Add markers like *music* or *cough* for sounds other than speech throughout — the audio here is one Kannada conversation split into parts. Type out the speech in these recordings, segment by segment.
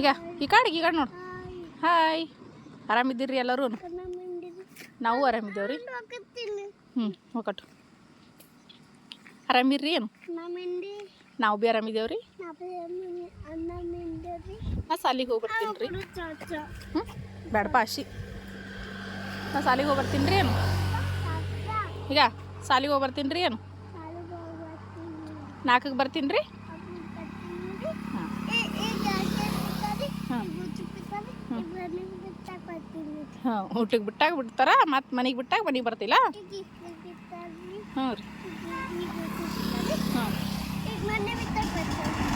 ಈಗ, ಈ ಕಾಡಿಗೆ, ಈ ಕಾಡು ನೋಡು. ಹಾಯ್ ಆರಾಮಿದ್ದೀರಿ ಎಲ್ಲರೂ? ನಾವು ಆರಾಮಿದ್ದೇವ್ರಿ. ಹ್ಞೂ ಹೋಗಟ್ಟು ಆರಾಮಿರ್ರಿ ಏನು? ನಾವು ಭೀ ಆರಾಮಿದ್ದೇವ್ರಿ. ನಾ ಸಾಲಿಗೆ ಹೋಗ್ಬರ್ತೀನಿ ರೀ ಹ್ಞೂ ಬೇಡಪ್ಪ ಆಶಿ. ನಾ ಸಾಲಿಗೆ ಹೋಗ್ಬರ್ತೀನಿ ರೀ ಏನು? ಈಗ, ಸಾಲಿಗೆ ಹೋಗ್ಬರ್ತೀನಿ ರೀ ಏನು? ನಾಲ್ಕಕ್ಕೆ ಬರ್ತೀನಿ ರೀ ಹಾಂ ಹಾಂ ಊಟಕ್ಕೆ ಬಿಟ್ಟಾಗ ಬಿಡ್ತಾರ, ಮತ್ತೆ ಮನೆಗೆ ಬಿಟ್ಟಾಗ ಮನೆಗೆ ಬರ್ತಿಲ್ಲ? ರೀ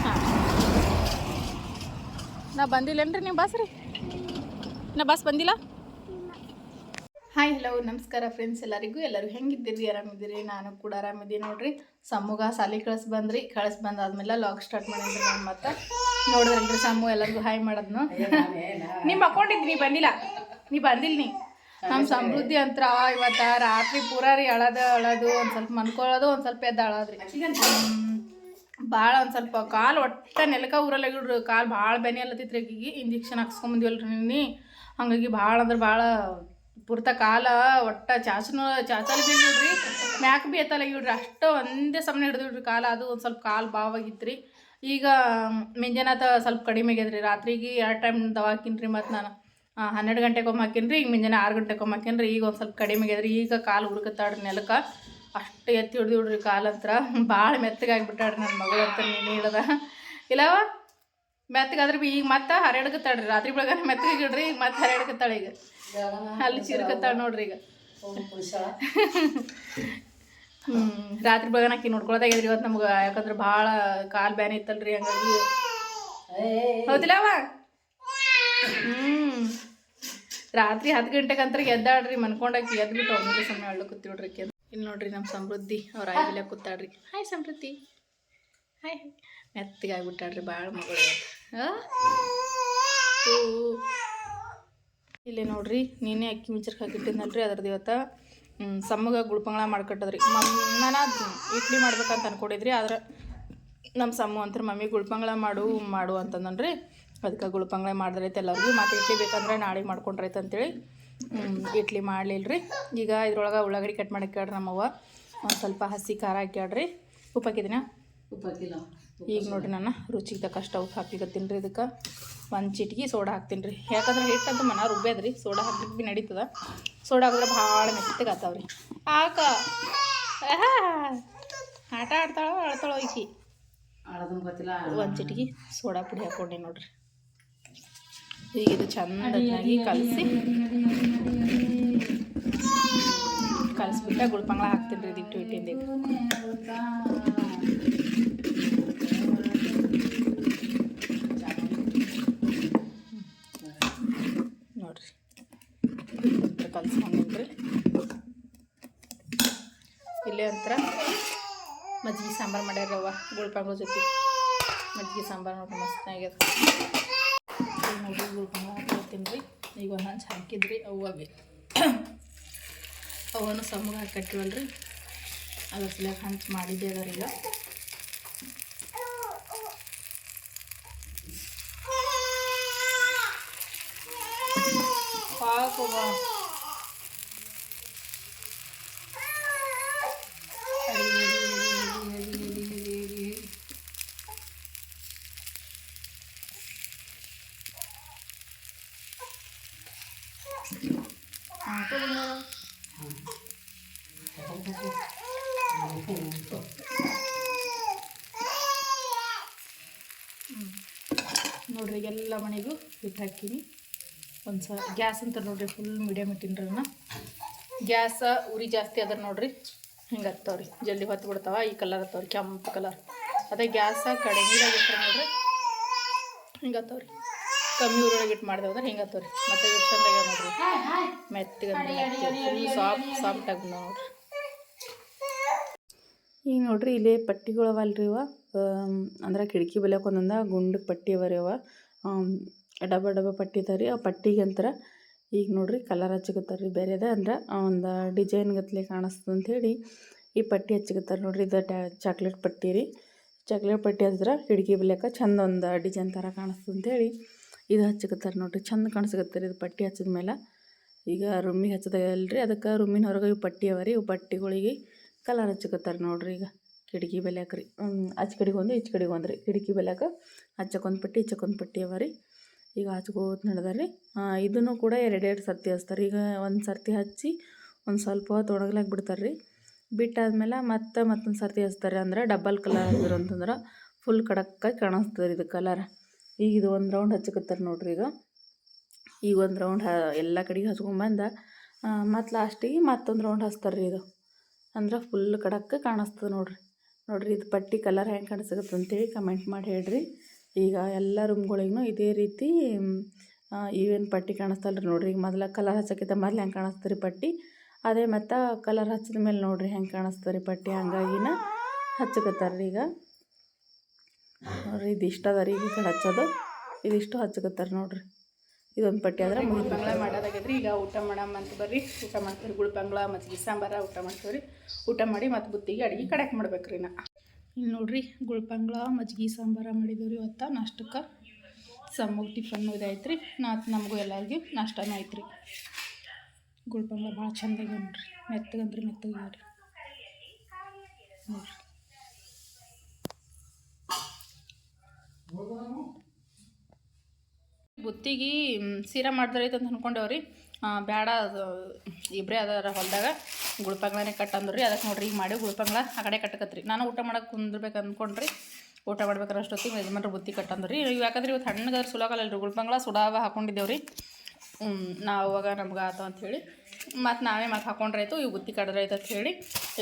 ಹಾಂ ನಾ ಬಂದಿಲ್ಲೇನ್ರಿ ನೀವು ಬಸ್ ರೀ? ನಾ ಬಸ್ ಬಂದಿಲ್ಲ? ಹಾಯ್ ಹಲೋ ನಮಸ್ಕಾರ ಫ್ರೆಂಡ್ಸ್ ಎಲ್ಲರಿಗೂ. ಎಲ್ಲರೂ ಹೆಂಗಿದ್ದೀರಿ? ಆರಾಮಿದ್ದೀರಿ? ನಾನು ಕೂಡ ಆರಾಮಿದ್ದೀನಿ ನೋಡ್ರಿ. ಸಮೂಗ, ಸಾಲಿ ಕಳ್ಸಿ ಬಂದ್ರಿ. ಕಳ್ಸಿ ಬಂದಾದ್ಮೇಲೆ ಲಾಗ್ ಸ್ಟಾರ್ಟ್ ಮಾಡಿದ್ರಿ ನಾನು ಮತ್ತೆ. ನೋಡಿದ್ರಲ್ರಿ ಸಾಮು? ಎಲ್ಲರಿಗೂ ಹಾಯ್ ಮಾಡೋದ್ನು. ನಿಮ್ಮ ಮಕ್ಕೊಂಡಿದ್ರಿ ನೀ ಬಂದಿಲ್ಲ. ನೀ ಬಂದಿಲ್ಲ ನೀ. ನಮ್ಮ ಸಮೃದ್ಧಿ ಅಂತ್ರ ಇವತ್ತ ರಾತ್ರಿ ಪೂರ ರೀ ಅಳದ ಅಳದು ಒಂದು ಸ್ವಲ್ಪ ಮನ್ಕೊಳ್ಳೋದು ಒಂದು ಸ್ವಲ್ಪ ಎದ್ದು ಅಳದ್ರಿ ಭಾಳ ಒಂದು ಸ್ವಲ್ಪ ಕಾಲು ಒಟ್ಟ ನೆಲಕ ಊರಲ್ಲಿ ಬಿಡ್ರಿ ಕಾಲು ಭಾಳ ಬೆನೆ ಅಲ್ಲತ್ತಿತ್ರಿ ಆಕಿಗೆ ಇಂಜೆಕ್ಷನ್ ಹಾಕ್ಸ್ಕೊಂಬಂದಿವಲ್ರಿ ನೀನು ಹಂಗಾಗಿ ಭಾಳ ಅಂದ್ರೆ ಭಾಳ ಪೂರ್ತ ಕಾಲ ಒಟ್ಟ ಚಾಚನು ಚಾಚಲ್ ಬಿಡ್ರಿ ಮ್ಯಾಕ್ ಬಿ ಎತ್ತಲ್ಲ ಇಡ್ರಿ ಅಷ್ಟು ಒಂದೇ ಸಮನೆ ಹಿಡಿದಿಡ್ರಿ ಕಾಲ. ಅದು ಒಂದು ಸ್ವಲ್ಪ ಕಾಲು ಬಾವಾಗಿತ್ರಿ ಈಗ ಮುಂಜಾನಾತ ಸ್ವಲ್ಪ ಕಡಿಮೆ ಆಗ್ಯದ್ರಿ. ರಾತ್ರಿಗೆ ಎರಡು ಟೈಮ್ ದವಾ ಹಾಕಿನ್ರಿ ಮತ್ತು ನಾನು. ಹನ್ನೆರಡು ಗಂಟೆಗೆ ಒಮ್ಮೆ ಹಾಕಿನ್ರಿ ಈಗ ಮುಂಜಾನೆ ಆರು ಗಂಟೆಗೆ ಒಮ್ಮೆ ಹಾಕಿನ್ರಿ. ಈಗ ಒಂದು ಸ್ವಲ್ಪ ಕಡಿಮೆ ಆಗ್ಯದ್ರಿ. ಈಗ ಕಾಲು ಹುಡುಕತ್ತಾಡ್ರಿ ನೆಲಕ್ಕೆ ಅಷ್ಟು ಎತ್ತಿ ಹಿಡ್ದು ಹಿಡ್ರಿ ಕಾಲಂತ್ರ ಭಾಳ ಮೆತ್ತಗಾಗ್ಬಿಟ್ಟಾಡ್ರಿ ನನ್ನ ಮಗಳು ಅಂತ ನೀನು ಹಿಡ್ದ ಇಲ್ಲವ? ಮೆತ್ತಗಾದ್ರೆ ಬಿ ಈಗ ಮತ್ತೆ ಹರಡ್ಕತ್ತಾಳ್ರಿ ರಾತ್ರಿ ಬೆಳಗಾನ ಮೆತ್ತಗಿಡ್ರಿ ಈಗ ಮತ್ತೆ ಹರಡ್ಕತ್ತಾಳ ಈಗ. ಅಲ್ಲಿ ಚಿರ್ಕತ್ತಾಳ ನೋಡ್ರಿ ಈಗ. *laughs* ರಾತ್ರಿ ಬೆಳಗಾನ ಆಕಿ ನೋಡ್ಕೊಳದಾಗ್ಯದ್ರಿ ಇವತ್ತು ನಮ್ಗೆ ಯಾಕಂದ್ರೆ ಭಾಳ ಕಾಲು ಬ್ಯಾನ್ ಇತ್ತಲ್ರಿ ಹಂಗಾಗಿ. ಹೌದಿಲ್ಲ ಅವ ಹ್ಞೂ ರಾತ್ರಿ ಹತ್ತು ಗಂಟೆಗೆ ಅಂತ ಎದ್ದಾಡ್ರಿ ಮನ್ಕೊಂಡಾಕಿ ಎದ್ಬಿಟ್ಟು ಒಂದೇ ಸಮಯ ಅಳ್ಳು ಕೂತಿಡ್ರಿ ಇಲ್ಲಿ ನೋಡ್ರಿ ನಮ್ಮ ಸಮೃದ್ಧಿ ಅವ್ರ ಆಗಿಲ್ಲ ಕೂತಾಡ್ರಿ ಹಾಯ್ ಸಮೃದ್ಧಿ. ಹಾಯ್. ಮೆತ್ತಿಗೆ ಆಗ್ಬಿಟ್ಟಾಡ್ರಿ ಭಾಳ ಮಗಳು ಹಾಂ. ಇಲ್ಲಿ ನೋಡ್ರಿ ನೀನೇ ಅಕ್ಕಿ ಮಿಂಚರ್ಗೆ ಹಾಕಿಟ್ಟಿದ್ನಲ್ರಿ ಅದ್ರದ್ದು ಇವತ್ತು. ಸಮ್ಮಗ ಗುಳ್ಪಂಗಳ ಮಾಡ್ಕೊಟ್ಟದ್ರಿ. ಮಮ್ಮನ ನಾನು ಇಡ್ಲಿ ಮಾಡ್ಬೇಕಂತ ಅನ್ಕೊಂಡಿದ್ರಿ ಆದ್ರೆ ನಮ್ಮ ಸಮ್ಮು ಅಂತಾರೆ ಮಮ್ಮಿ ಗುಳ್ಪಂಗಳ ಮಾಡು ಮಾಡು ಅಂತಂದನ್ರಿ. ಅದಕ್ಕೆ ಗುಳ್ಪಂಗಳ ಮಾಡಿದ್ರೈತೆ ಎಲ್ಲರಿಗೂ. ಮತ್ತು ಇಡ್ಲಿ ಬೇಕಂದ್ರೆ ನಾಳೆ ಮಾಡ್ಕೊಂಡ್ರೈತೆ ಅಂತೇಳಿ ಇಡ್ಲಿ ಮಾಡಲಿಲ್ಲ ರೀ ಈಗ ಇದ್ರೊಳಗೆ ಉಳ್ಳಾಗಡ್ಡಿ ಕಟ್ ಮಾಡಕ್ಕಾಡ್ರಿ ನಮ್ಮವ್ವ. ಒಂದು ಸ್ವಲ್ಪ ಹಸಿ ಖಾರ ಹಾಕ್ಯಾಡ್ರಿ ಉಪ್ಪು ಹಾಕಿದಿನ? ಉಪ್ಪಾಕಿಲ್ಲ ಈಗ ನೋಡ್ರಿ ನಾನು ರುಚಿಗೆ ತಕ್ಕಷ್ಟು ಉಪ್ಪು ಹಾಕ್ಲಿಕತ್ತೀನಿ ರೀ ಇದಕ್ಕೆ. ಒಂದು ಚಿಟ್ಗಿ ಸೋಡಾ ಹಾಕ್ತೀನಿ ರೀ. ಯಾಕಂದ್ರೆ ಹಿಟ್ಟಂತೂ ಮನ ರುಬ್ಬ್ಯದ್ರಿ ಸೋಡಾ ಹಾಕ್ಲಿಕ್ಕೆ ಭೀ ನಡೀತದ. ಸೋಡಾ ಹಾಕಿದ್ರೆ ಭಾಳ ಮೆತ್ತಗೆ ಆತಾವ್ರಿ ಆಕ. ಆಟ ಆಡ್ತಾಳೋ ಆಡ್ತಾಳೋ ಈಕಿ. ಒಂದು ಚಿಟ್ಗಿ ಸೋಡಾ ಪುಡಿ ಹಾಕ್ಕೊಂಡೆ ನೋಡ್ರಿ. ಈಗ ಇದು ಚೆನ್ನಾಗಿ ಕಲಸಿ. ಕಲಿಸ್ಬಿಟ್ಟ ಗುಳ್ಪಂಗ್ಳ ಹಾಕ್ತೀನಿ ರೀ ಇಟ್ಟು ಇಟ್ಟಿಂದ ಈಗ ನೋಡ್ರಿ ಕಲ್ಸ್ಕೊಂಡ್ರಿ ಇಲ್ಲೇ ಅಂತರ ಮಜ್ಜಿಗೆ ಸಾಂಬಾರು ಮಾಡ್ಯಾರ ಅವ್ವ ಗುಳ್ಪಂಗ್ಳ ಜೊತೆ. ಮಜ್ಜಿಗೆ ಸಾಂಬಾರು ನೋಡ್ರಿ ಮಸ್ತ್ ಆಗ್ಯದ. ನೋಡಿ ಗುಳ್ಪಂಗ್ಳ ಹಾಕ್ತೀನಿ ರೀ ಈಗ ಒಂದು ಹಂಚು ಹಾಕಿದ್ರಿ ಅವಾಗೆ ಅವನು ಸಮ್ಮಗ ಹಾಕಿ ಕಟ್ಟಿವಲ್ರಿ. ಅದ್ರ ಸಲುವಾಗಿ ಹಂಚು ಮಾಡಿದ್ದೆ ಅದರೀಗ ಈಗ ಸಾಕವ್ವ. ಹಾಕು ಬಂಗಾರ. ನೋಡ್ರಿ ಎಲ್ಲ ಮನೆಗೂ ಹಿಟ್ಟು ಹಾಕೀನಿ. ಒಂದು ಸ ಗ್ಯಾಸ್ ಅಂತ ನೋಡ್ರಿ ಫುಲ್ ಮೀಡಿಯಮ್ ಇಟ್ಟಿನ್ರಿ ಅದನ್ನ ಗ್ಯಾಸ್ ಉರಿ ಜಾಸ್ತಿ ಅದ್ರ ನೋಡ್ರಿ ಹಿಂಗೆ ಹತ್ತವ್ರಿ. ಜಲ್ದಿ ಹೊತ್ತು ಬಿಡ್ತಾವ, ಈ ಕಲರ್ ಹತ್ತವ್ರಿ, ಕೆಂಪು ಕಲರ್ ಅದೇ ಗ್ಯಾಸ ಕಡಿಮೆದಾಗ ಇಟ್ರೆ ನೋಡ್ರಿ ಹಿಂಗೆ ಹತ್ತವ್ರಿ. ಕಮ್ಮಿ ಊರೊಳಗೆ ಇಟ್ಟು ಮಾಡಿದೆವು ಹಿಂಗೆ ಹತ್ತವ್ರಿ. ಮತ್ತೆ ಎಷ್ಟು ಚಂದಾಗ ನೋಡ್ರಿ. ಮೆತ್ತಿಗೆ ಫುಲ್ ಸಾಫ್ಟ್ ಸಾಫ್ಟ್ ಆಗಿ ನೋಡ್ರಿ. ಈಗ ನೋಡ್ರಿ ಇಲ್ಲೇ ಪಟ್ಟಿಗಳವಲ್ರಿ ಇವ. ಅಂದ್ರೆ ಕಿಟಕಿ ಬೆಲೆಕ್ ಒಂದೊಂದ ಗುಂಡು ಪಟ್ಟಿ ಅವ ರೀ ಅವ. ಡಬ್ಬ ಡಬ ಪಟ್ಟಿ ತರಿ ಆ ಪಟ್ಟಿಗೆ ಅಂತರ ಈಗ ನೋಡ್ರಿ ಕಲರ್ ಹಚ್ಚಿಕತ್ತಾರ್ರಿ ಬೇರೆದ ಅಂದ್ರೆ ಒಂದು ಡಿಸೈನ್ ಗತ್ಲೆ ಕಾಣಿಸ್ತದೆ ಅಂಥೇಳಿ ಈ ಪಟ್ಟಿ ಹಚ್ಚಕತ್ತಾರೆ ನೋಡ್ರಿ. ಇದು ಟ್ಯಾ ಚಾಕ್ಲೇಟ್ ಪಟ್ಟಿ ರೀ. ಚಾಕ್ಲೇಟ್ ಪಟ್ಟಿ ಹಚ್ಚಿದ್ರೆ ಕಿಟಕಿ ಬಿಲ್ಯಾಕ ಚಂದ ಒಂದು ಡಿಸೈನ್ ಥರ ಕಾಣಿಸ್ತದೆ ಅಂಥೇಳಿ ಇದು ಹಚ್ಚಕತ್ತಾರೆ ನೋಡ್ರಿ. ಚಂದ ಕಾಣಿಸ್ಕತ್ತಾರೆ ಇದು ಪಟ್ಟಿ ಹಚ್ಚಿದ ಮೇಲೆ ಈಗ ರೂಮಿಗೆ ಹಚ್ಚದಲ್ರಿ ಅದಕ್ಕೆ ರೂಮಿನ ಹೊರಗೆ ಇವು ಪಟ್ಟಿ ಅವ ರೀ. ಇವು ಪಟ್ಟಿಗಳಿಗೆ ಕಲರ್ ಹಚ್ಚಿಕತ್ತಾರ ನೋಡ್ರಿ ಈಗ. ಕಿಟಕಿ ಬೆಲ್ಯಾಕ ರೀ. ಆಚೆ ಕಡೆಗೆ ಒಂದು ಈಚೆ ಕಡೆಗೆ ಒಂದು ರೀ. ಕಿಟಕಿ ಬೆಲ್ಯಾಕ ಹಚ್ಚಕೊಂದು ಪಟ್ಟಿ, ಈಚಕೊಂದು ಪಟ್ಟಿ ಅವ ರೀ. ಈಗ ಹಚ್ಕೋತ ನಡೆದಲ್ಲಿ ಇದನ್ನು ಕೂಡ ಎರಡೆರಡು ಸರ್ತಿ ಹಚ್ತಾರೆ. ಈಗ ಒಂದು ಸರ್ತಿ ಹಚ್ಚಿ ಒಂದು ಸ್ವಲ್ಪ ಹೊತ್ತು ಒಣಗ್ಲಾಕ್ ಬಿಡ್ತಾರೆ ರೀ ಬಿಟ್ಟಾದ್ಮೇಲೆ ಮತ್ತೆ ಮತ್ತೊಂದು ಸರ್ತಿ ಹಚ್ತಾರೆ. ಅಂದ್ರೆ ಡಬಲ್ ಕಲರ್ ಹಚ್ಚಿದ್ರು ಅಂತಂದ್ರೆ ಫುಲ್ ಕಡಕ್ಕಾಗಿ ಕಾಣಿಸ್ತದೆ ಇದು ಕಲರ್ ಈಗ ಇದು ಒಂದು ರೌಂಡ್ ಹಚ್ಚಕತ್ತಾರೆ ನೋಡ್ರಿ ಈಗ. ಈಗ ಒಂದು ರೌಂಡ್ ಹ, ಎಲ್ಲ ಕಡೆಗೆ ಹಚ್ಕೊಂಬಂದ ಮತ್ತು ಲಾಸ್ಟಿಗೆ ಮತ್ತೊಂದು ರೌಂಡ್ ಹಚ್ತಾರೆ ರೀ ಇದು. ಅಂದ್ರೆ ಫುಲ್ ಕಡಕ್ಕೆ ಕಾಣಿಸ್ತದೆ ನೋಡ್ರಿ. ನೋಡ್ರಿ, ಇದು ಪಟ್ಟಿ ಕಲರ್ ಹೆಂಗೆ ಕಾಣಿಸಕತ್ತೆ ಅಂತೇಳಿ ಕಮೆಂಟ್ ಮಾಡಿ ಹೇಳ್ರಿ. ಈಗ ಎಲ್ಲ ರೂಮ್ಗಳಿಗೂ ಇದೇ ರೀತಿ ಈವೇನು ಪಟ್ಟಿ ಕಾಣಿಸ್ತಲ್ಲ ರೀ ನೋಡ್ರಿ. ಈಗ ಮೊದಲ ಕಲರ್ ಹಚ್ಚಕ್ಕಿಂತ ಮೊದಲು ಹೆಂಗೆ ಕಾಣಿಸ್ತಾರೆ ರೀ ಪಟ್ಟಿ? ಅದೇ ಮತ್ತು ಕಲರ್ ಹಚ್ಚಿದ ಮೇಲೆ ನೋಡಿರಿ ಹೆಂಗೆ ಕಾಣಿಸ್ತಾರೆ ರೀ ಪಟ್ಟಿ. ಹಂಗಾಗಿನ ಹಚ್ಚಕತ್ತಾರೆ ರೀ ಈಗ. ನೋಡ್ರಿ, ಇದು ಅದ ರೀ ಈಗ ಹಚ್ಚೋದು. ಇದಿಷ್ಟು ಹಚ್ಚಕತ್ತಾರ ನೋಡ್ರಿ. ಇದೊಂದು ಪಟ್ಟಿ ಆದ್ರೆ ಮುಗಿದು ಬಂಗ್ಲಾ ಮಾಡೋದಾಗೈತ್ರಿ ಈಗ ಊಟ ಮಾಡಮ್ಮ ಅಂತ ಬರ್ರಿ. ಊಟ ಮಾಡ್ತೀವಿ ಗುಳ್ ಬಂಗ್ಲ ಮಜ್ಜಿಗೆ ಸಾಂಬಾರ ಊಟ ಮಾಡ್ತೀವಿ ರೀ ಊಟ ಮಾಡಿ ಮತ್ತು ಬುತ್ತಿಗೆ ಅಡುಗೆ ಮಾಡ್ಬೇಕು ರೀ ನಾ ಇಲ್ಲಿ ನೋಡ್ರಿ, ಗುಳ್ಪಂಗ್ಳ ಮಜ್ಜಿಗೆ ಸಾಂಬಾರ ರೀ ಇವತ್ತು. ನಾಷ್ಟಕ್ಕೆ ಸಮ್ಮಗ್ ಟಿಫನ್ ಇದಾಯ್ತು ರೀ ನಾ ನಮಗೂ ಎಲ್ಲರಿಗೂ ನಾಷ್ಟನೂ ಆಯ್ತು ರೀ ಗುಳ್ಪಂಗ್ಳ ಭಾಳ ಚಂದ ನೋಡ್ರಿ. ಮೆತ್ತಗಂದ್ರೆ ಮೆತ್ತಗೆ ರೀ ನೋಡ್ರಿ. ಬುತ್ತಿಗೆ, ಸೀರಾ ಮಾಡ್ದಾರೈತೆ ಅಂತ ಅನ್ಕೊಂಡೇವ್ರಿ. ಬೇಡ ಅದು ಇಬ್ಬರೇ ಅದರ ಹೊಲದಾಗ. ಗುಳ್ಪಂಗ್ಳನೇ ಕಟ್ ಅಂದ್ರಿ ಅದಕ್ಕೆ ನೋಡ್ರಿ ಈಗ ಮಾಡಿ ಗುಳ್ಪಂಗ್ಳ ಆ ಕಡೆ ಕಟ್ಟಕತ್ರಿ ನಾನು ಊಟ ಮಾಡಕ್ಕೆ ಕುಂದ್ರಬೇಕು ಅಂದ್ಕೊಂಡ್ರಿ ಊಟ ಮಾಡ್ಬೇಕಾರೆ ಅಷ್ಟೊತ್ತಿಗೆ ಯಜಮಾನ್ರು ಬುತ್ತಿ ಕಟ್ಟಂದ್ರಿ. ಇವು ಯಾಕಂದ್ರೆ ಇವತ್ತು ಹಣ್ಣಗಾದ್ರೆ ಸುಲಾಗಲ್ಲ ರೀ ಗುಳ್ಪಂಗ್ಳ ಸುಡಾವ ಹಾಕೊಂಡಿದ್ದೇವ್ರಿ. ನಾವು ಅವಾಗ ನಮ್ಗೆ ಆತು ಅಂತ ಹೇಳಿ. ಮತ್ತು ನಾವೇ ಮತ್ತೆ ಆಯಿತು ಇವು ಬುತ್ತಿ ಕಡ್ದ್ರಾಯ್ತು ಅಂತ ಹೇಳಿ.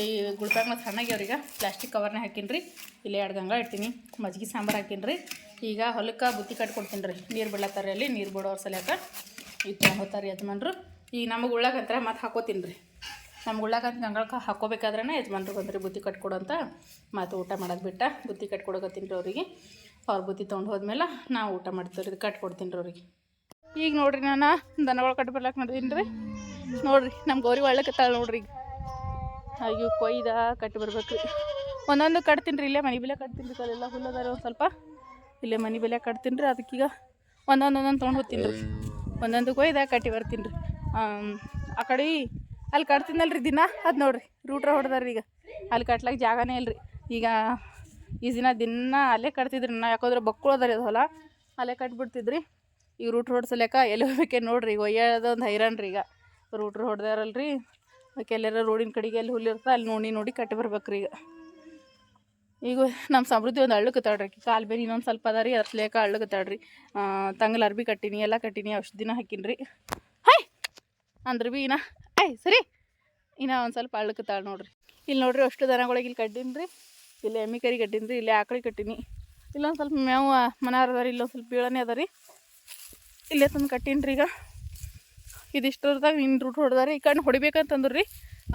ಈ ಗುಳ್ಪಾಗ ಮತ್ತು ಅವ್ರಿಗೆ ಪ್ಲಾಸ್ಟಿಕ್ ಕವರ್ನೇ ಹಾಕಿನಿ ರೀ ಇಲ್ಲೇ ಎರಡು ಗಂಗ ಇಡ್ತೀನಿ ಮಜ್ಜಿಗೆ ಸಾಂಬಾರು ಹಾಕಿನ್ರಿ. ರೀ ಈಗ ಹೊಲಕ್ಕೆ ಬುತ್ತಿ ಕಟ್ಕೊಡ್ತೀನಿ ರೀ ನೀರು ಬಿಡ್ಲತ್ತಾರೆ ಅಲ್ಲಿ, ನೀರು ಬಿಡೋರ ಸಲ್ಯಾಕ. ಇದು ಹೋಗ್ತಾರೆ ಯಜಮಾನ್ರು. ಈಗ ನಮಗೆ ಉಳ್ಳಾಗಂತ್ರ ಮತ್ತೆ ಹಾಕೋತೀನಿ ರೀ. ನಮ್ಗೆ ಉಳ್ಳಾಗಂತ ಗಂಗಳಕ್ಕೆ ಹಾಕೋಬೇಕಾದ್ರೆ ಯಜಮಾನ್ರು ಬಂದ್ರಿ ಬುತ್ತಿ ಕಟ್ಕೊಡಂತ ಮತ್ತು ಊಟ ಮಾಡೋದು ಬಿಟ್ಟ ಬುತ್ತಿ ಕಟ್ಕೊಡಕತ್ತೀನಿ ರೀ ಅವರಿಗೆ. ಅವ್ರ ಬುತ್ತಿ ತೊಗೊಂಡು ಹೋದ್ಮೇಲೆ ನಾವು ಊಟ ಮಾಡ್ತೀವಿ ರೀ ಕಟ್ಕೊಡ್ತೀನಿ ರೀ ಅವ್ರಿಗೆ. ಈಗ ನೋಡ್ರಿ ನಾನು ದನಗಳು ಕಟ್ಟಿ ಬರ್ಲಾಕ ನೋಡಿದೀನಿ ರೀ. ನೋಡ್ರಿ ನಮ್ಮ ಗೌರಿ ಒಳ್ಳಕತ್ತಾಳೆ ನೋಡ್ರಿ ಈಗ. ಅಯ್ಯೋ, ಕೊಯ್ದ ಕಟ್ಟಿ ಬರ್ಬೇಕು ರೀ ಒಂದೊಂದು ಕಟ್ತೀನಿ ರೀ, ಇಲ್ಲೇ ಮನೆ ಬೆಲೆ ಕಟ್ತೀನಿ ರೀ ಕಲೆಲ್ಲ ಹುಲ್ಲದಾರ ಒಂದು ಸ್ವಲ್ಪ. ಇಲ್ಲೇ ಮನೆ ಬೆಲೆ ಕಟ್ತೀನಿ ರೀ, ಅದಕ್ಕೀಗ ಒಂದೊಂದು ಒಂದೊಂದು ತೊಗೊಂಡು ಹೋಗ್ತೀನಿ ರೀ. ಒಂದೊಂದು ಕೊಯ್ದ ಕಟ್ಟಿ ಬರ್ತೀನಿ ರೀ. ಆ ಕಡೆ ಅಲ್ಲಿ ಕಟ್ತೀನಲ್ಲ ರೀ ದಿನ? ಅದು ನೋಡ್ರಿ, ರೂಟ್ರ ಹೊಡೆದಾರ್ರಿ ಈಗ. ಅಲ್ಲಿ ಕಟ್ಲಕ್ಕೆ ಜಾಗನೇ ಇಲ್ಲ ರೀ ಈಗ ಈ ದಿನ ದಿನ ಅಲ್ಲೇ ಕಟ್ತಿದ್ರಿ ನಾ, ಯಾಕಂದ್ರೆ ಬಕ್ಕಳು ಅದಾರ ಅದು ಹೊಲ. ಅಲ್ಲೇ ಕಟ್ಬಿಡ್ತಿದ್ರಿ. ಈಗ ರೂಟ್ರ್ ಹೊಡ್ಸಲೇಕ ಎಲ್ಲಿ ಹೋಗ್ಬೇಕೆ ನೋಡ್ರಿ. ಈಗ ಒಯ್ಯೋದೊಂದು ರೀ ಈಗ. ರೂಟ್ರ್ ಹೊಡೆದಾರಲ್ರಿ. ಎಲ್ಲರ ರೋಡಿನ ಕಡೆಗೆ ಎಲ್ಲಿ ಹುಲ್ಲಿರ್ತಾ ಅಲ್ಲಿ ನೋಡಿ ನೋಡಿ ಕಟ್ಟಿ ಬರ್ಬೇಕ್ರಿ ಈಗ. ಈಗ ನಮ್ಮ ಸಮೃದ್ಧಿ ಒಂದು ಆಕಿ ಕಾಲು ಬೇರೆ ಇನ್ನೊಂದು ಸ್ವಲ್ಪ ಅದ ರೀ, ಅದ್ರ ಲೇಕ ಅಳ್ಳಕತ್ತಾಳ್ರಿ ತಂಗಲ್ ಅರ್ಬಿ ಕಟ್ಟೀನಿ, ಎಲ್ಲ ಕಟ್ಟೀನಿ ಔಷಧಿನ ಹಾಕೀನಿ ರೀ ಹಾಯ್ ಅಂದ್ರೆ ಭೀ ಇನ್ನ ಐ ಸರಿ. ಇನ್ನ ಒಂದು ಸ್ವಲ್ಪ ಅಳ್ಳಕತ್ತಾಳ ನೋಡ್ರಿ. ಇಲ್ಲಿ ನೋಡ್ರಿ ಅಷ್ಟು ದನಗಳಿಗೆ ಇಲ್ಲಿ ಕಟ್ಟೀನಿ ರೀ ಇಲ್ಲಿ ಎಮ್ಮಿ ಕರಿ ಕಟ್ಟೀನಿ ರೀ ಇಲ್ಲಿ ಆಕಳಿ ಕಟ್ಟೀನಿ. ಇಲ್ಲೊಂದು ಸ್ವಲ್ಪ ಮೇವು ಮನಾರದ ಅದ ರೀ ಇಲ್ಲೊಂದು ಸ್ವಲ್ಪ ಬೀಳನೇ ಅದ ರೀ. ಇಲ್ಲೇ ತಂದು ಕಟ್ಟೀನಿ ರೀ ಈಗ. ಇದಿಷ್ಟರದಾಗ ಇನ್ನು ರೂಟ್ ಹೊಡೆದಾರೆ ಈ ಕಣ್ಣು ಹೊಡಿಬೇಕಂತಂದ್ರಿ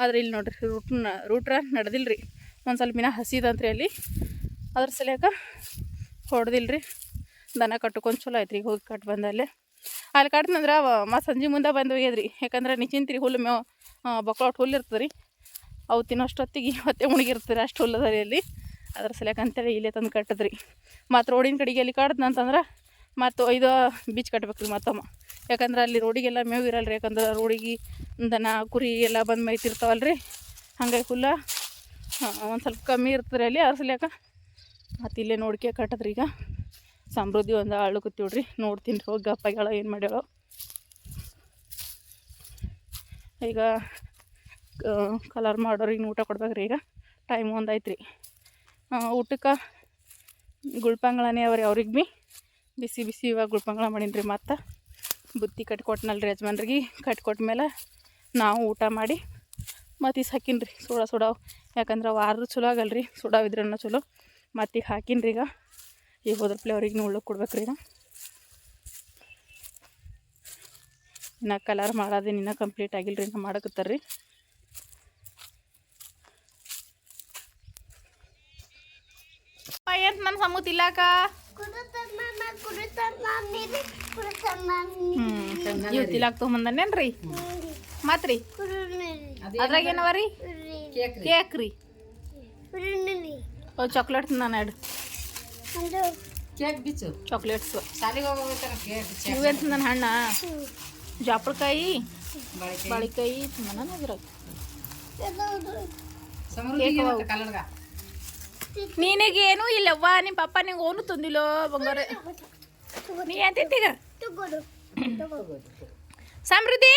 ಆದ್ರೆ ಇಲ್ಲಿ ನೋಡ್ರಿ ರೂಟ್ ರೂಟ್ರ ನಡೆದಿಲ್ಲ ರೀ ಒಂದು ಸ್ವಲ್ಪ ಇನ್ನ ಹಸಿದಂತ್ರಿ ಅಲ್ಲಿ. ಅದ್ರ ಸಲಿಯಾಕ ಹೊಡೆದಿಲ್ಲ ರೀ ದನ ಕಟ್ಕೊಂಡು ಚಲೋ ಆಯ್ತು ಈಗ ಹೋಗಿ ಕಟ್ ಬಂದಲ್ಲಿ. ಅಲ್ಲಿ ಕಟ್ನಂದ್ರೆ ಮತ್ತು ಸಂಜೆ ಮುಂದೆ ಬಂದು ಒಯ್ಯದ್ರಿ. ಯಾಕಂದ್ರೆ ನಿಚಿಂತ್ರಿ ಹುಲ್ಲು ಮೇವು ಬಕ್ಳೊಟ್ಟು ಹುಲ್ಲು ಇರ್ತದೆ ರೀ ಅವು ತಿನ್ನೋಷ್ಟೊತ್ತಿಗೆ ಮತ್ತೆ ಮುಣಗಿರ್ತದೆ ಅಷ್ಟು ಹುಲ್ಲು ಅದ ರೀ ಅಲ್ಲಿ. ಅದ್ರ ಸಲಕ ಅಂತೇಳಿ ಇಲ್ಲೇ ತಂದು ಕಟ್ಟದ್ರಿ. ಮತ್ತು ರೋಡಿನ ಕಡೆಗೆ ಅಲ್ಲಿ ಕಟ್ದಂತಂದ್ರೆ ಮತ್ತು ಐದು ಬೀಚ್ ಕಟ್ಬೇಕು ರೀ ಮತ್ತಮ್ಮ. ಯಾಕಂದ್ರೆ ಅಲ್ಲಿ ರೋಡಿಗೆಲ್ಲ ಮೇವು ಇರಲ್ಲ ರೀ ಯಾಕಂದ್ರೆ ರೋಡಿಗೆ ದನ, ಕುರಿ ಎಲ್ಲ ಬಂದು ಮೇಯ್ತಿರ್ತಾವಲ್ಲ ರೀ ಹಂಗಾಗಿ ಹುಲ್ಲ ಒಂದು ಸ್ವಲ್ಪ ಕಮ್ಮಿ ಇರ್ತದೆ ಅಲ್ಲಿ ಅದ್ರ ಸಲಿಯಾಕ ಮತ್ತು ಇಲ್ಲೇ ನೋಡ್ಕೆ ಕಟ್ಟದ್ರಿ ಈಗ. ಸಮೃದ್ಧಿ ಒಂದು ಆಳು ಕೂತೀವ್ರಿ ನೋಡ್ತೀನಿ ಹೋಗಿ ಗಪ್ಪಗಳ ಏನು ಮಾಡ್ಯಾಳೋ. ಈಗ ಕಲರ್ ಮಾಡೋರಿಗೆ ಊಟ ಕೊಡ್ಬೇಕ್ರಿ ಈಗ. ಟೈಮ್ ಒಂದು ಐತೆ ರೀ ಊಟಕ್ಕೆ ಗುಳ್ಪಂಗಳನೇ ಅವ್ರಿ ಅವ್ರಿಗೆ ಭೀ ಬಿಸಿ ಬಿಸಿ ಇವಾಗ ಗುಳ್ಪಂಗಳ ಮಾಡೀನಿ ರೀ ಮತ್ತು. ಬುತ್ತಿ ಕಟ್ಕೊಟ್ನಲ್ಲ ರೀ ಯಜಮಾನ್ರಿಗೆ. ಕಟ್ಕೊಟ್ಮೇಲೆ ನಾವು ಊಟ ಮಾಡಿ ಮತ್ತು ಈಗ ಹಾಕೀನಿ ರೀ ಸುಡ ಸುಡಾವ್. ಯಾಕಂದ್ರೆ ವಾರ ಚಲೋ ಆಗಲ್ಲ ರೀ ಸುಡಾವಿದ್ರನ್ನ ಚಲೋ. ಮತ್ತು ಈಗ ಹಾಕೀನಿ ರೀ ಈಗ ಈಗ ಹೋದ್ರಪ್ಲೆ ಅವ್ರಿಗೆ ಉಳ್ಳಕ್ಕೆ ಕೊಡ್ಬೇಕು ರೀ ಈಗ. ಇನ್ನು ಕಲರ್ ಮಾಡೋದೇನು ಇನ್ನೂ ಕಂಪ್ಲೀಟ್ ಆಗಿಲ್ಲ ರೀ ಇನ್ನು ರೀ ಏನು ನನ್ನ ಸಮೂತ್ ಇಲ್ಲಾಕ ಇವತ್ತು ಇಲ್ಲಾಕ ತೊಗೊಂಬಂದನೇನ್ರಿ ಮತ್ತೆ ರೀ ಅದ್ರಾಗ ಏನವ ರೀ ಕೇಕ್ ಕೇಕ್ ರೀ ಚಾಕ್ಲೇಟ್ ನಾನು ಎರಡು ಕೇಕ್ ಬಿಚ್ಚು ಚಾಕ್ಲೇಟ್ಸ್ ಶಾಲೆಗೆ ಹೋಗೋಬೇಕಾರ ಕೇಕ್ ಇವೇನು ನನ್ನ ಹಣ್ಣ ಜಾಪಳಕಾಯಿ ಬಾಳಿಕೆ ಬಾಳಿಕಾಯಿ ಮನ ಇದ್ರಾಗ ಸಮೃದ್ಧಿಗೆ ಮತ್ತೆ ಕಲ್ಲಡ್ಗ ನಿನಗೆ ಏನೂ ಇಲ್ಲವ್ವ ನಿಮ್ಮ ಪಪ್ಪ ನಿಂಗೆ ಓನು ತಂದಿಲ್ಲೋ ಬಂಗಾರ ನೀ ಎಂತಿತ್ತೀಗ ಸಮೃದ್ಧಿ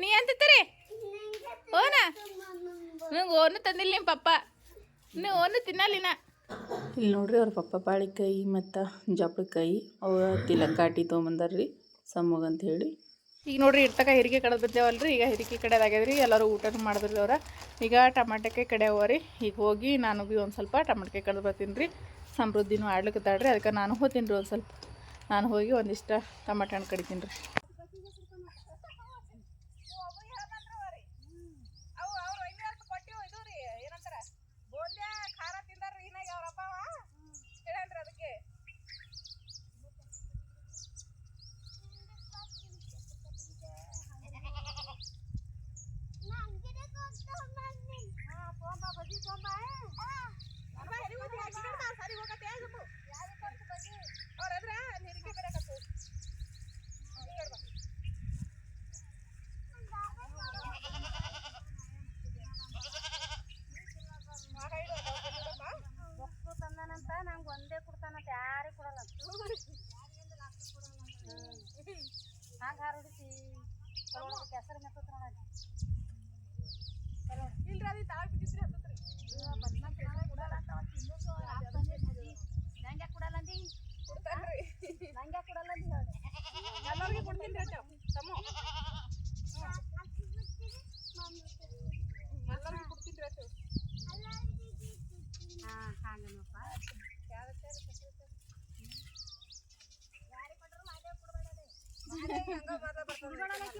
ನೀ ಎಂತಿತ್ತೀರಿ? ಓನ? ನಂಗೆ ಓನು ತಂದಿಲ್ಲ ನಿಮ್ಮ ಪಪ್ಪ. ನೀವು ಓನು ತಿನ್ನಲಿನ ಇಲ್ಲಿ ನೋಡ್ರಿ ಅವ್ರ ಪಪ್ಪ ಬಾಳಿಕಾಯಿ ಮತ್ತು ಜಾಪಳಕಾಯಿ ಅವ ತಿಲಕ್ಕಾಟಿ ತೊಗೊಂಬಂದಾರ್ರಿ ಸಮ್ಮಗ ಅಂತ ಹೇಳಿ. ಈಗ ನೋಡ್ರಿ ಇರ್ತಕ ಹಿರಿಕೆ ಕಡೆದು ರೀ ಈಗ ಹಿರಿಕೆ ಕಡೆದಾಗ್ಯದ್ರಿ ಎಲ್ಲರೂ ಊಟನೂ ಮಾಡಿದ್ರಿ ಅವ್ರ. ಈಗ ಟಮಾಟಕ್ಕೆ ಕಡೆ ಹೋರಿ ಈಗ ಹೋಗಿ ನಾನು ಭೀ ಒಂದು ಸ್ವಲ್ಪ ಟಮಾಟಕ್ಕೆ ಕಡೆ ಬರ್ತೀನಿ ರೀ ಸಮೃದ್ಧಿನೂ ಆಡ್ಲಿಕ್ಕತ್ತಾಳ್ರಿ ಅದಕ್ಕೆ ನಾನು ಹೋಗ್ತೀನಿ ರೀ ಒಂದು ಸ್ವಲ್ಪ. ನಾನು ಹೋಗಿ ಒಂದಿಷ್ಟು ಟಮಾಟೆ ಹಣ್ಣು ಕಡಿತೀನಿ ರೀ ತಂದಾನಂತ ನಂಗೆ ಒಂದೇ ಕೊಡ್ತಾನಂತ ಯಾರಿಗೆ ಕೊಡಲ್ಲ ಹಂಗೆ ಹಾರು ಹೊಡಿತಿ ತಂದನಂತ ಮೆತ್ತತ್ ನೋಡಲ್ಲಿ ನಂಗೆ ಕೊಡಲ್ಲ ಅಂದಿ ನಂಗೆ ಕೊಡಲ್ಲ. ಅಂದಿ ಹೇಳಿ ಹಾಂ ಹಾಗೇನಪ್ಪ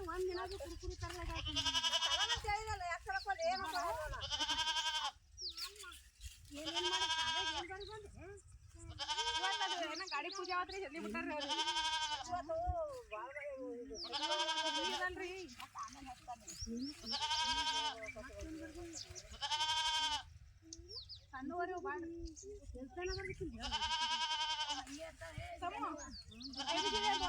ಒಂದ್ ದಿನ ಕುರ್ಕುರಿ ತರಲಾಗ ಏನೇನ್ ಮಾಡಿ ಏನ್ ಬರಿ ಬಂದೆ ಗಾಡಿ ಪೂಜೆ ಆತ್ರಿ ಜಲ್ದಿ ಬಿಟ್ಟಾರ್ರಿ ಅವ್ರು? ಸಣ್ಣವರೆ ಬಾಳ ಕೆಲ್ಸನ ಬರ್ಬೇಕಿಲ್ಲ ಆಕಿ ಆಯಿ ಹೆಸರು ಏನು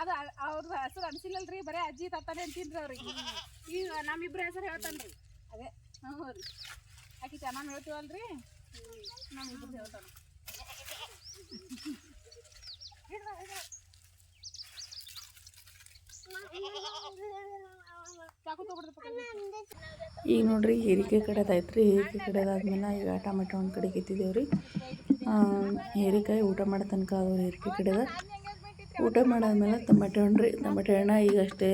ಅದು ಅವ್ರ ಹೆಸರು ಅನ್ಸಿಲ್ಲಲ್ರಿ ಬರೀ ಅಜ್ಜಿ ತಾತಾನೆ ಅಂತೀನ್ರಿ ಅವ್ರಿಗೆ. ಈಗ ನಮ್ಮಿಬ್ರ ಹೆಸರು ಹೇಳ್ತಾನ್ರಿ. ಅದೇ. ಹ್ಞೂ ರೀ. ಆಕೆ ಚೆನ್ನಾಗಿ ಹೇಳ್ತೀವಲ್ರಿ? ನಮ್ಮಿಬ್ರು ಹೇಳ್ತಾನ ಈಗ ನೋಡ್ರಿ ಹೀರಿಕೆ ಕಡೆದಾಯ್ತು ರೀ ಹೀರಿಕೆ ಕಡೆದಾದ್ಮೇಲೆ ಈಗ ಟೊಮೆಟೊ ಒಂದು ಕಡೆ ಕಿತ್ತಿದೇವ್ರಿ ರೀ ಹೀರಿಕಾಯಿ ಊಟ ಮಾಡೋ ತನಕ ಅದು ಹೀರೆಕಾಯಿ ಕಡೆದ ಊಟ ಮಾಡಾದ್ಮೇಲೆ ಟೊಮೆಟೊ ಹಣ್ಣು ರೀ ಟೊಮೆಟೊ ಹಣ್ಣು ಈಗ ಅಷ್ಟೇ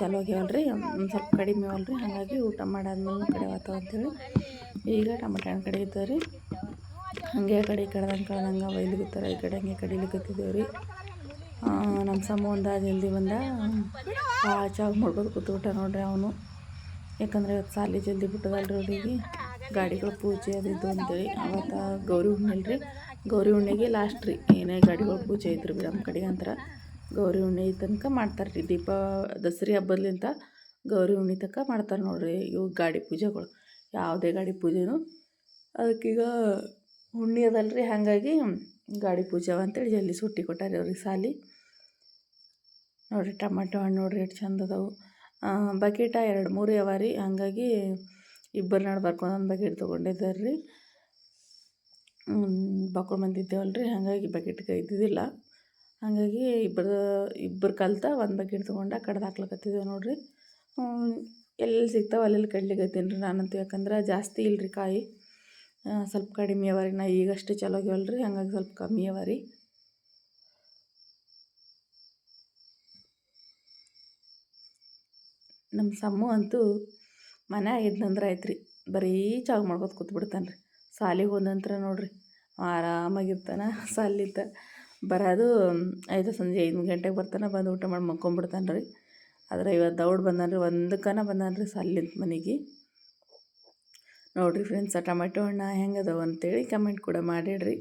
ಚಲೋ ಆಗ್ಯಾವಲ್ಲ ರೀ ಒಂದು ಸ್ವಲ್ಪ ಕಡಿಮೆ ಅವಲ್ಲ ರೀ ಹಾಗಾಗಿ ಊಟ ಮಾಡಾದ್ಮೇಲೆ ಕಡೆ ಆತಾವ ಅಂತೇಳಿ ಈಗ ಟೊಮೆಟೊ ಹಣ್ಣು ಕಡೆ ರೀ. ಹಾಗೆ ಕಡಿ ಕಡೆ ಕಡ್ದಂಗೆ ಕಡ್ದಂಗೆ ಬೈಲಿಗುತ್ತಾರೆ ಈ ಕಡೆ ಹಂಗೆ ಕಡಿಲಿಕ್ಕತ್ತಿದ್ದೇವೆ ರೀ ನಮ್ಮ ಸಮ ಒಂದ ಜಲ್ದಿ ಬಂದ. ಆ ಚಾವ್ ಮಾಡ್ಬೋದು ಕೂತ್ಬಿಟ್ಟ ನೋಡ್ರಿ ಅವನು. ಯಾಕಂದ್ರೆ ಇವತ್ತು ಸಾಲಿ ಜಲ್ದಿ ಬಿಟ್ಟದಲ್ರಿ ಅವ್ರಿಗೆ. ಗಾಡಿಗಳ ಪೂಜೆ ಅದು ಇದು ಅಂತೇಳಿ ಅವತ್ತು ಗೌರಿ ಹುಣ್ಣೆ ರೀ ಗೌರಿ ಹುಣ್ಣಿಗೆ ಲಾಸ್ಟ್ ರೀ ಏನೇ ಗಾಡಿಗಳ ಪೂಜೆ ಐತ್ರಿ ನಮ್ಮ ಕಡೆಗೆ ಅಂತಾರೆ. ಗೌರಿ ಹುಣ್ಣಿ ತನಕ ಮಾಡ್ತಾರೆ ರೀ. ದೀಪ, ದಸರಿ ಹಬ್ಬದ್ಲಿಂತ ಗೌರಿ ಹುಣ್ಣಿ ತನಕ ಮಾಡ್ತಾರೆ ನೋಡ್ರಿ ಇವು ಗಾಡಿ ಪೂಜೆಗಳು. ಯಾವುದೇ ಗಾಡಿ ಪೂಜೆನೂ ಅದಕ್ಕೀಗ ಹುಣ್ಣಿ ಅದಲ್ರಿ. ಹಾಗಾಗಿ ಗಾಡಿ ಪೂಜೆ ಅಂತೇಳಿ ಜಲ್ದಿ ಸುಟ್ಟಿ ಕೊಟ್ಟಾರೆ ಅವ್ರಿಗೆ ಸಾಲಿ. ನೋಡಿರಿ ಟಮಾಟೋ ಹಣ್ಣು ನೋಡ್ರಿ ಎಷ್ಟು ಚಂದ ಅದಾವು. ಬಕೆಟ ಎರಡು ಮೂರು ಅವ ರೀ. ಹಾಗಾಗಿ ಇಬ್ಬರು ನಾಡು ಬರ್ಕೊಂಡು ಒಂದು ಬಕೆಟ್ ತೊಗೊಂಡಿದ್ದಾರೆ ರೀ ಬಕ್ಕೊಂಡು ಬಂದಿದ್ದೇವಲ್ಲ ರೀ ಹಾಗಾಗಿ ಬಕೆಟ್ಗೆ ಇದ್ದಿದ್ದಿಲ್ಲ. ಹಾಗಾಗಿ ಇಬ್ಬರು ಇಬ್ಬರು ಕಲ್ತ ಒಂದು ಬಕೆಟ್ ತೊಗೊಂಡು ಕಡ್ದು ಹಾಕ್ಲಕತ್ತಿದ್ದೇವೆ ನೋಡಿರಿ. ಎಲ್ಲೆಲ್ಲಿ ಸಿಗ್ತಾವೆ ಅಲ್ಲೆಲ್ಲಿ ಕಡ್ಲಿಕತ್ತೀನಿ ರೀ ನಾನಂತೂ. ಯಾಕಂದ್ರೆ ಜಾಸ್ತಿ ಇಲ್ರಿ ಕಾಯಿ. ಸ್ವಲ್ಪ ಕಡಿಮೆ ಅವ ರೀ ನಾ ಈಗಷ್ಟೇ ಚಲೋ ರೀ ಹಾಗಾಗಿ ಸ್ವಲ್ಪ ಕಮ್ಮಿ ಅವ ರೀ. ನಮ್ಮ ಸಮ್ಮು ಅಂತೂ ಮನೆ ಇದ್ನಂದ್ರೆ ಆಯ್ತು ರೀ ಬರೀ ಚಾಗ ಮಾಡ್ಕೊತ ಕೂತ್ಬಿಡ್ತಾನೆ ರೀ ಸಾಲಿಗೆ ನಂತರ ನೋಡ್ರಿ. ಆರಾಮಾಗಿರ್ತಾನೆ ಸಾಲಿಂದ ಬರೋದು ಐದು ಸಂಜೆ ಐದು ಗಂಟೆಗೆ ಬರ್ತಾನೆ, ಬಂದು ಊಟ ಮಾಡಿ ಮಕ್ಕೊಂಬಿಡ್ತಾನೆ ರೀ ಆದ್ರೆ ಇವತ್ತು ದೌಡ್ ಬಂದಾನ ರೀ ಒಂದಕ್ಕನ ರೀ ಸಾಲಿಂದ ಮನೆಗೆ. ನೋಡಿರಿ ಫ್ರೆಂಡ್ಸ್ ಟೊಮೆಟೊ ಹಣ್ಣು ಹೆಂಗೆ ಅದಾವ ಅಂತೇಳಿ ಕಮೆಂಟ್ ಕೂಡ ಮಾಡಿಡ್ರಿ.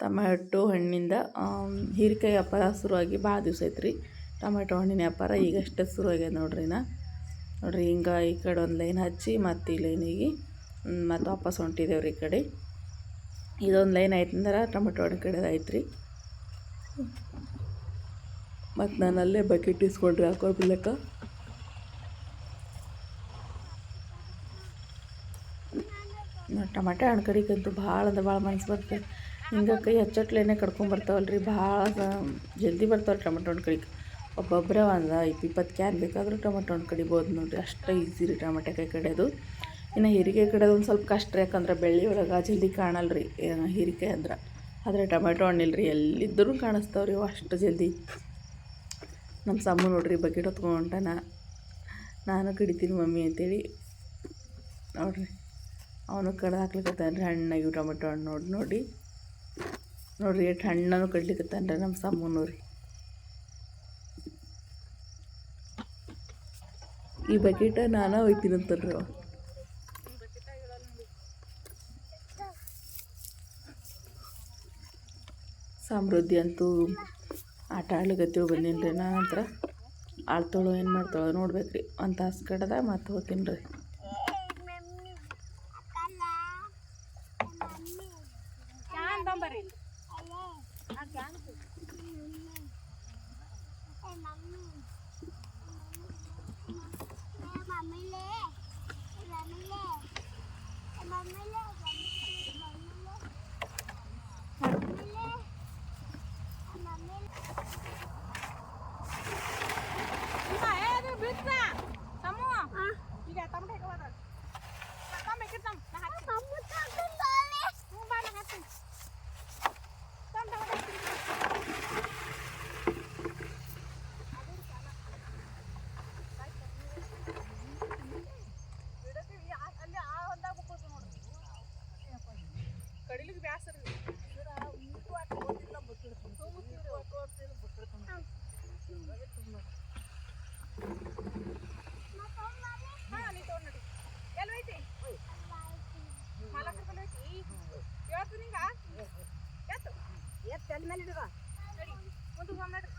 ಟೊಮೆಟೊ ಹಣ್ಣಿಂದ ಹೀರಿಕಾಯಿ ವ್ಯಾಪಾರ ಶುರುವಾಗಿ ಭಾಳ ದಿವಸ ಐತ್ರಿ ಟೊಮೆಟೊ ಹಣ್ಣಿನ ವ್ಯಾಪಾರ ಈಗಷ್ಟೇ ಶುರುವಾಗ್ಯದ ನೋಡ್ರಿ ನಾ. ನೋಡ್ರಿ ಹಿಂಗ ಈ ಕಡೆ ಒಂದು ಲೈನ್ ಹಚ್ಚಿ ಮತ್ತು ಈ ಲೈನಿಗೆ ಮತ್ತು ವಾಪಸ್ ಹೊಂಟಿದ್ದೇವೆ ರೀ ಈ ಕಡೆ. ಇದೊಂದು ಲೈನ್ ಆಯ್ತಂದ್ರೆ ಟೊಮೆಟೊ ಹಣ್ಣು ಕಡೆ ಆಯ್ತು ರೀ ಮತ್ತು ನಾನು ಅಲ್ಲೇ ಬಕೆಟ್ ಇಸ್ಕೊಂಡ್ರಿ ಹಾಕೋ ಬಿಲ್ಲಕ್ಕ. ಟೊಮೆಟೊ ಹಣ್ಣು ಕಡಿಗಂತೂ ಭಾಳ ಅಂದ್ರೆ ಭಾಳ ಮನಸ್ಸು ಬರ್ತದೆ ಹಿಂಗೆ ಕೈ ಹಚ್ಚಟ್ಲೇನೆ ಕಡ್ಕೊಂಬರ್ತಾವಲ್ಲ ರೀ ಭಾಳ ಜಲ್ದಿ ಬರ್ತಾವೆ ಟೊಮೆಟೊ ಹಣ್ಣು ಕಡಿಗೆ ಒಬ್ಬೊಬ್ಬರೇ ಒಂದು ಇಪ್ಪತ್ತು ಕ್ಯಾನ್ ಬೇಕಾದರೂ ಟೊಮೆಟೊ ಹಣ್ಣು ಕಡಿಬೋದು ನೋಡಿರಿ, ಅಷ್ಟು ಈಸಿ ರೀ ಟೊಮೆಟೆಕಾಯಿ ಕಡಿಯೋದು. ಇನ್ನು ಹೀರಿಕಾಯಿ ಕಡಿಯೋದು ಒಂದು ಸ್ವಲ್ಪ ಕಷ್ಟ ಯಾಕಂದ್ರೆ ಬೆಳ್ಳಿ ಒಳಗೆ ಜಲ್ದಿ ಕಾಣಲ್ಲ ರೀ ಹೀರಿಕಾಯಿ ಅಂದ್ರೆ. ಆದರೆ ಟೊಮೆಟೊ ಹಣ್ಣಿಲ್ಲ ರೀ ಎಲ್ಲಿದ್ದರೂ ಕಾಣಿಸ್ತಾವೆ ರೀ ಅಷ್ಟು ಜಲ್ದಿ. ನಮ್ಮ ಸಮ್ಮ ನೋಡ್ರಿ, ಬಕೆಟ್ ಹೊತ್ಕೊಂಡ ನಾನು ಕಡಿತೀನಿ ಮಮ್ಮಿ ಅಂತೇಳಿ ನೋಡ್ರಿ. ಅವನು ಕಡ್ದು ಹಾಕ್ಲಿಕ್ಕತ್ತಾನೆ ರೀ ಹಣ್ಣಾಗಿ ಟೊಮೆಟೊ ಹಣ್ಣು ನೋಡಿ ನೋಡಿ. ನೋಡ್ರಿ, ಎಷ್ಟು ಹಣ್ಣನ್ನು ಕಡ್ಲಿಕ್ಕತ್ತಾನ ರೀ ನಮ್ಮ ಸಮ್ಮನು ಈ ಬಕೆಟ ನಾನು ಒಯ್ತೀನಿ ಅಂತಲ್ರಿ ಅವ ಸಮೃದ್ಧಿ ಅಂತೂ ಆಟ ಆಡ್ಲಿಕತ್ತೀವಿ ಬಂದೀನಿ ರೀ ನಾನು ಆಳ್ತಾಳೋ ಏನು ಮಾಡ್ತಾಳೋ ನೋಡ್ಬೇಕು ರೀ ಒಂದು ತಾಸು ಕಡ್ದ ಮತ್ತೆ ಹೋಗ್ತೀನಿ ರೀ ಕ್ಯಾನ್ ತೊಂಬರ್ರಿ ಈಗ ಟಮಟೆ ಹಾಕೋದ ಹಾಕೊಂಬೇಕಿತ್ತು ನಾ ಹಾಕ್ತೀನಿ ಹ್ಞೂ ಬಾ ನಾ ಹಾಕ್ತೀನಿ ತಂದು ಹಾಕ್ತೀನಿ ಕಡಿಲಿಗೆ ಬ್ಯಾಸರ ಹಾಂ ನೀ ತೊಗೊಂಡು ನಡಿ ಎಲ್ಲಿ ಐತಿ ಮಾಲಕರ ಬಲ್ಲಿ ಐತಿ ಇವತ್ತು ನಿಂಗ ಎತ್ತು ಎತ್ತು ಎಲ್ಲಿ ಮೇಲೆ ಇಡುವ ನಡಿ ಒಂದು ಹೋಮ್ ನಡ್ರಿ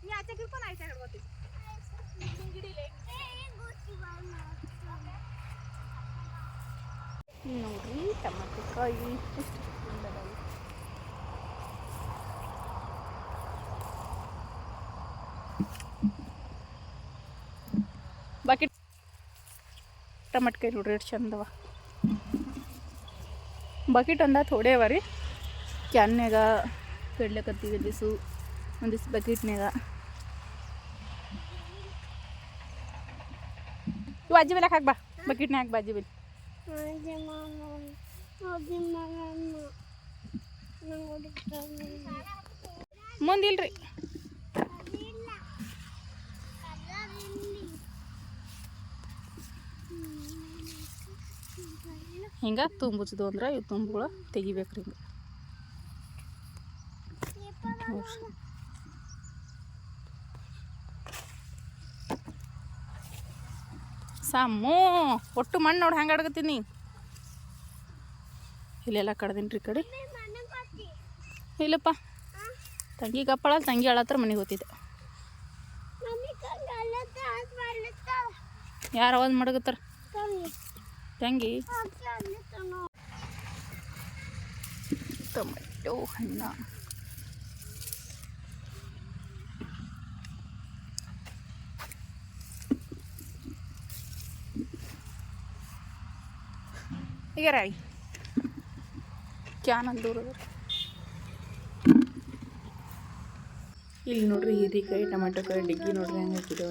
ನೀ ಆಚೆ ಗಿರ್ಕೊಂಡು ಆಯ್ತಾ ಹಿಡ್ಕೋತಿ ಹಿಂಗಿಡಿಲೆ ನೋಡ್ರಿ ಟಮಾಟೆಕಾಯಿ ಎಷ್ಟು ಬಕೆಟ್ ಟಮಾಟೆಕಾಯಿ ನೋಡ್ರಿ ಎಷ್ಟು ಚಂದವ ಬಕೆಟ್ ಒಂದ ಥೋಡೆ ಅವ ರೀ ಕ್ಯಾನ್ಯಾಗ ಕಡ್ಲಕತ್ತೀವಿ ದಿಸು ಒಂದಿವ್ಸ ಬಕೆಟ್ನ್ಯಾಗ. ಬಾಜಿ ಬೆಲೆ ಹಾಕಿ ಬಾ ಬಕೆಟ್ನ್ಯಾಗ ಬಾಜಿ ಮೇಲೆ. ಮುಂದಿಲ್ರಿ ಹಿಂಗೆ ತುಂಬುತ್ತಿದ್ವು ಅಂದ್ರೆ ಇವು ತುಂಬುಗಳು ತೆಗಿಬೇಕ್ರಿ ಹಿಂಗೆ. ಸಾಮು ಒಟ್ಟು ಮಣ್ಣು ನೋಡಿ ಹೆಂಗೆ ಅಡಗತ್ತೀನಿ. ಇಲ್ಲೆಲ್ಲ ಕಡ್ದೀನಿ ರೀ ಕಡೆ. ಇಲ್ಲಪ್ಪ. ತಂಗಿ ಕಪ್ಪಳ ತಂಗಿ ಅಳತ್ರ ಮನೆಗೆ ಹೋಗ್ತಿದ್ದೆ. ಯಾರು ಅವಾಜ್ ಮಡಗತ್ತಾರ ತಂಗಿ. ಟೊಮೆಟೊ ಹಣ್ಣ. ಈಗ ರಾಯಿ ಕ್ಯಾನ್ ಅಲ್ಲಿ ದೂರ ರೀ. ಇಲ್ಲಿ ನೋಡ್ರಿ ಹೀರಿಕಾಯಿ ಟೊಮೆಟೊ ಕಾಯಿ ಡಿಗ್ಗಿ ನೋಡ್ರಿ ಹೆಂಗೆ ಹಾಕಿದ್ದೇವೆ